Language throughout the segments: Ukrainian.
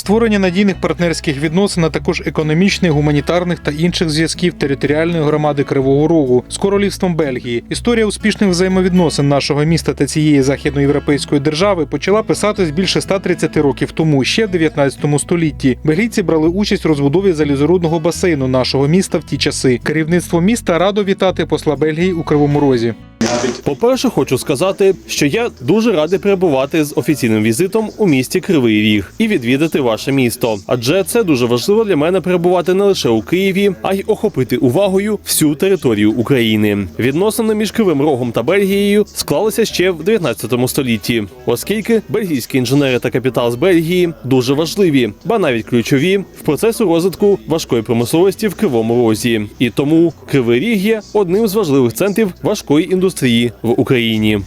створення надійних партнерських відносин, а також економічних, гуманітарних та інших зв'язків територіальної громади Кривого Рогу з королівством Бельгії. Історія успішних взаємовідносин нашого міста та цієї західноєвропейської держави почала писатись більше 130 років тому, ще в 19 столітті. Бельгійці брали участь у розбудові залізорудного басейну нашого міста в ті часи. Керівництво міста радо вітати посла Бельгії у Кривому Розі. По-перше, хочу сказати, що я дуже радий перебувати з офіційним візитом у місті Кривий Ріг і відвідати ваше місто. Адже це дуже важливо для мене перебувати не лише у Києві, а й охопити увагою всю територію України. Відносини між Кривим Рогом та Бельгією склалися ще в 19 столітті, оскільки бельгійські інженери та капітал з Бельгії дуже важливі, ба навіть ключові в процесу розвитку важкої промисловості в Кривому Розі. І тому Кривий Ріг є одним з важливих центрів важкої індустрії в Україні.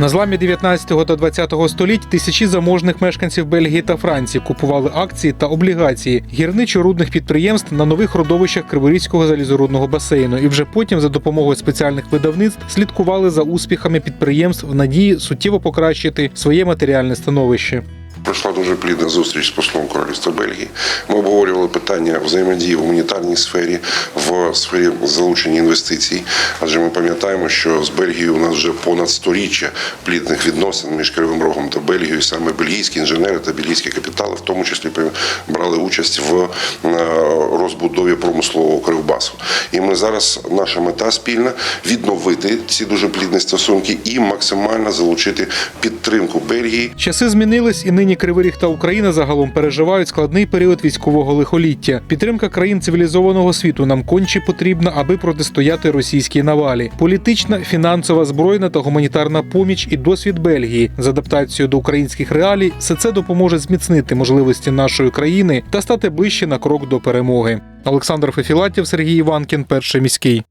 На зламі 19 та 20 століть тисячі заможних мешканців Бельгії та Франції купували акції та облігації гірничо-рудних підприємств на нових родовищах Криворізького залізорудного басейну, і вже потім за допомогою спеціальних видавництв слідкували за успіхами підприємств в надії суттєво покращити своє матеріальне становище. Пройшла дуже плідна зустріч з послом Королівства Бельгії. Ми обговорювали питання взаємодії в гуманітарній сфері, в сфері залучення інвестицій. Адже ми пам'ятаємо, що з Бельгією у нас вже понад сторіччя плідних відносин між Кривим Рогом та Бельгією. Саме бельгійські інженери та бельгійські капітали, в тому числі брали участь в е, розбудові промислового кривбасу. І ми зараз наша мета спільна відновити ці дуже плідні стосунки і максимально залучити підтримку Бельгії Часи змінились, і нині Кривий Ріг та Україна загалом переживають складний період військового лихоліття. Підтримка країн цивілізованого світу нам конче потрібна, аби протистояти російській навалі. Політична, фінансова, збройна та гуманітарна поміч і досвід Бельгії з адаптацією до українських реалій все це допоможе зміцнити можливості нашої країни та стати ближче на крок до перемоги. Олександр Фефілатів, Сергій Іванкін, перший міський.